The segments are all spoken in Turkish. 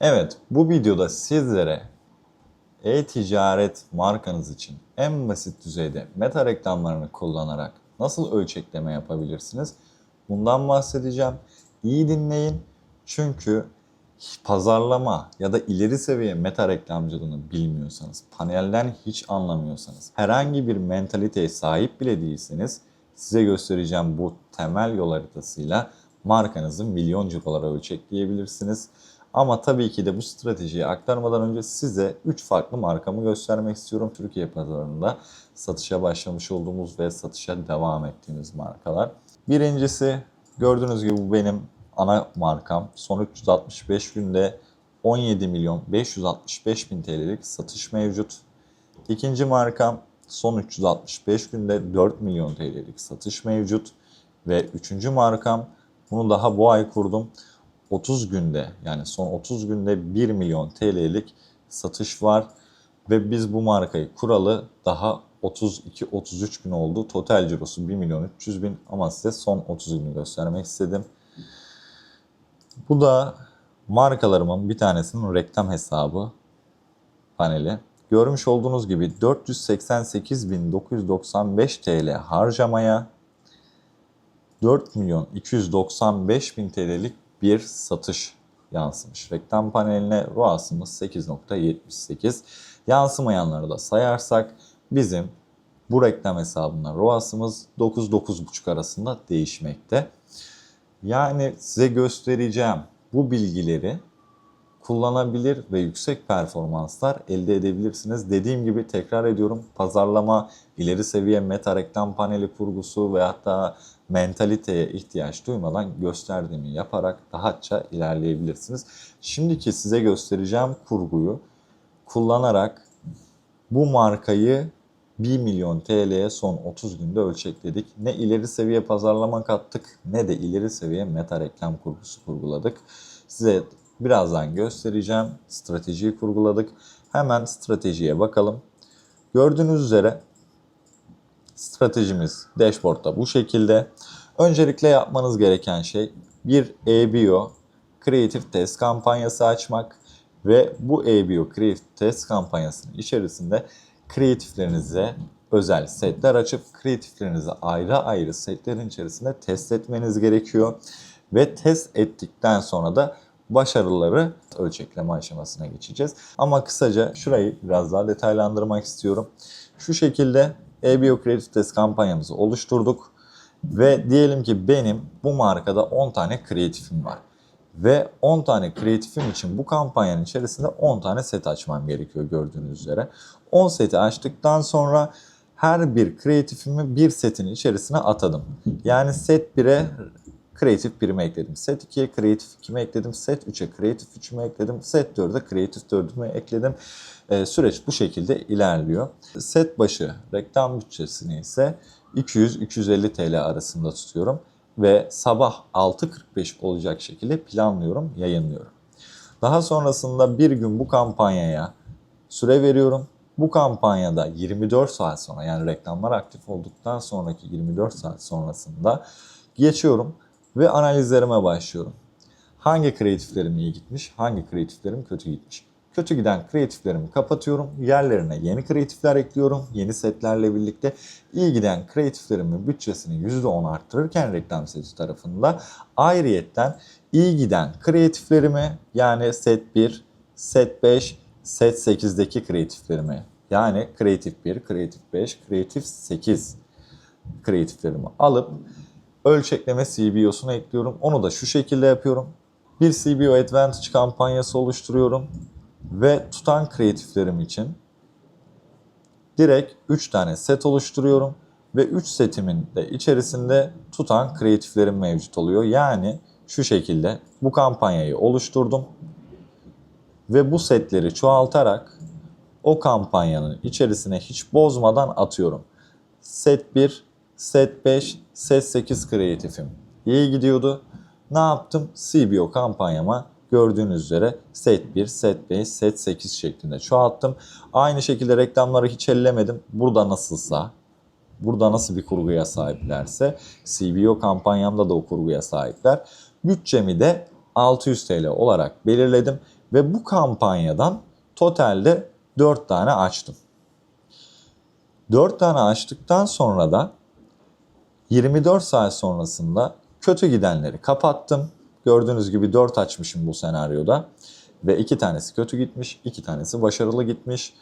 Evet, bu videoda sizlere e-ticaret markanız için en basit düzeyde meta reklamlarını kullanarak nasıl ölçekleme yapabilirsiniz? Bundan bahsedeceğim. İyi dinleyin çünkü pazarlama ya da ileri seviye meta reklamcılığını bilmiyorsanız, panelden hiç anlamıyorsanız, herhangi bir mentaliteye sahip bile değilseniz size göstereceğim bu temel yol haritasıyla markanızı milyon cirolara ölçekleyebilirsiniz. Ama tabii ki de bu stratejiyi aktarmadan önce size 3 farklı markamı göstermek istiyorum. Türkiye pazarında satışa başlamış olduğumuz ve satışa devam ettiğimiz markalar. Birincisi gördüğünüz gibi bu benim ana markam. Son 365 günde 17 milyon 565 bin TL'lik satış mevcut. İkinci markam son 365 günde 4 milyon TL'lik satış mevcut. Ve üçüncü markam bunu daha bu ay kurdum. 30 günde yani son 30 günde 1 milyon TL'lik satış var. Ve biz bu markayı kuralı daha 32-33 gün oldu. Total cirosu 1 milyon 300 bin ama size son 30 günü göstermek istedim. Bu da markalarımın bir tanesinin reklam hesabı paneli. Görmüş olduğunuz gibi 488.995 TL harcamaya 4 milyon 295 bin TL'lik bir satış yansımış. Reklam paneline ROAS'ımız 8.78. Yansımayanları da sayarsak bizim bu reklam hesabına ROAS'ımız 9-9.5 arasında değişmekte. Yani size göstereceğim bu bilgileri kullanabilir ve yüksek performanslar elde edebilirsiniz. Dediğim gibi tekrar ediyorum pazarlama, ileri seviye meta reklam paneli kurgusu ve hatta mentaliteye ihtiyaç duymadan gösterdiğimi yaparak rahatça ilerleyebilirsiniz. Şimdiki size göstereceğim kurguyu kullanarak bu markayı 1 milyon TL'ye son 30 günde ölçekledik. Ne ileri seviye pazarlama kattık ne de ileri seviye meta reklam kurgusu kurguladık. Size birazdan göstereceğim. Stratejiyi kurguladık. Hemen stratejiye bakalım. Gördüğünüz üzere stratejimiz dashboardda bu şekilde. Öncelikle yapmanız gereken şey bir EBO Creative Test kampanyası açmak ve bu EBO Creative Test kampanyasının içerisinde kreatiflerinize özel setler açıp kreatiflerinizi ayrı ayrı setlerin içerisinde test etmeniz gerekiyor. Ve test ettikten sonra da başarıları ölçekleme aşamasına geçeceğiz. Ama kısaca şurayı biraz daha detaylandırmak istiyorum. Şu şekilde EBO Creative Test kampanyamızı oluşturduk. Ve diyelim ki benim bu markada 10 tane kreatifim var. Ve 10 tane kreatifim için bu kampanyanın içerisinde 10 tane set açmam gerekiyor gördüğünüz üzere. 10 seti açtıktan sonra her bir kreatifimi bir setin içerisine atadım. Yani set 1'e kreatif 1'imi ekledim. Set 2'ye kreatif 2'mi ekledim. Set 3'e kreatif 3'ümü ekledim. Set 4'e kreatif 4'ümü ekledim. Ee, süreç bu şekilde ilerliyor. Set başı reklam bütçesini ise 200-250 TL arasında tutuyorum. Ve sabah 6.45 olacak şekilde planlıyorum, yayınlıyorum. Daha sonrasında bir gün bu kampanyaya süre veriyorum. Bu kampanyada 24 saat sonra yani reklamlar aktif olduktan sonraki 24 saat sonrasında geçiyorum ve analizlerime başlıyorum. Hangi kreatiflerim iyi gitmiş, hangi kreatiflerim kötü gitmiş. Kötü giden kreatiflerimi kapatıyorum. Yerlerine yeni kreatifler ekliyorum. Yeni setlerle birlikte iyi giden kreatiflerimin bütçesini %10 arttırırken reklam seti tarafında ayrıyetten iyi giden kreatiflerimi yani set 1, set 5, set 8'deki kreatiflerimi yani kreatif 1, kreatif 5, kreatif 8 kreatiflerimi alıp ölçekleme CBO'suna ekliyorum. Onu da şu şekilde yapıyorum. Bir CBO Advantage kampanyası oluşturuyorum ve tutan kreatiflerim için direkt 3 tane set oluşturuyorum ve 3 setimin de içerisinde tutan kreatiflerim mevcut oluyor. Yani şu şekilde bu kampanyayı oluşturdum ve bu setleri çoğaltarak o kampanyanın içerisine hiç bozmadan atıyorum. Set 1, set 5, set 8 kreatifim. İyi gidiyordu. Ne yaptım? CBO kampanyama gördüğünüz üzere set 1, set 5, set 8 şeklinde çoğalttım. Aynı şekilde reklamları hiç ellemedim. Burada nasılsa, burada nasıl bir kurguya sahiplerse CBO kampanyamda da o kurguya sahipler. Bütçemi de 600 TL olarak belirledim Ve bu kampanyadan totalde 4 tane açtım. 4 tane açtıktan sonra da 24 saat sonrasında kötü gidenleri kapattım. Gördüğünüz gibi 4 açmışım bu senaryoda. Ve 2 tanesi kötü gitmiş, 2 tanesi başarılı gitmiş.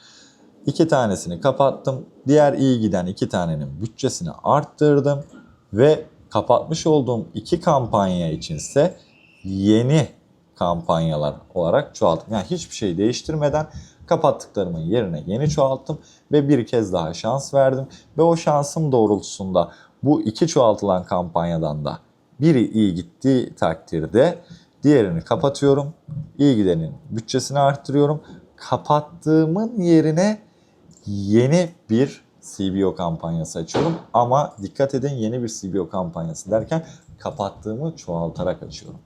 2 tanesini kapattım. Diğer iyi giden 2 tanenin bütçesini arttırdım. Ve kapatmış olduğum 2 kampanya içinse yeni kampanyalar olarak çoğalttım. Yani hiçbir şey değiştirmeden kapattıklarımın yerine yeni çoğalttım ve bir kez daha şans verdim. Ve o şansım doğrultusunda bu iki çoğaltılan kampanyadan da biri iyi gittiği takdirde diğerini kapatıyorum. İyi gidenin bütçesini arttırıyorum. Kapattığımın yerine yeni bir CBO kampanyası açıyorum. Ama dikkat edin yeni bir CBO kampanyası derken kapattığımı çoğaltarak açıyorum.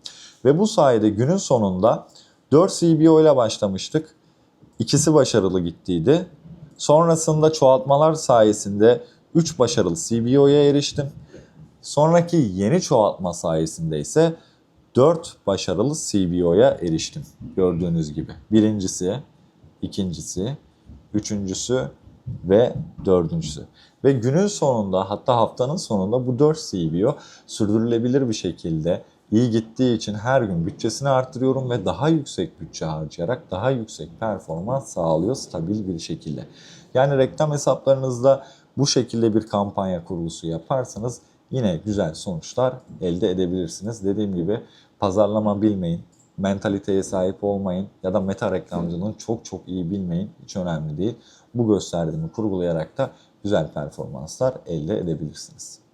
Ve bu sayede günün sonunda 4 CBO ile başlamıştık. İkisi başarılı gittiydi. Sonrasında çoğaltmalar sayesinde 3 başarılı CBO'ya eriştim. Sonraki yeni çoğaltma sayesinde ise 4 başarılı CBO'ya eriştim. Gördüğünüz gibi. Birincisi, ikincisi, üçüncüsü ve dördüncüsü. Ve günün sonunda hatta haftanın sonunda bu 4 CBO sürdürülebilir bir şekilde iyi gittiği için her gün bütçesini arttırıyorum ve daha yüksek bütçe harcayarak daha yüksek performans sağlıyor stabil bir şekilde. Yani reklam hesaplarınızda bu şekilde bir kampanya kurgusu yaparsanız yine güzel sonuçlar elde edebilirsiniz. Dediğim gibi pazarlama bilmeyin, mentaliteye sahip olmayın ya da meta reklamcılığını çok çok iyi bilmeyin. Hiç önemli değil. Bu gösterdiğimi kurgulayarak da güzel performanslar elde edebilirsiniz.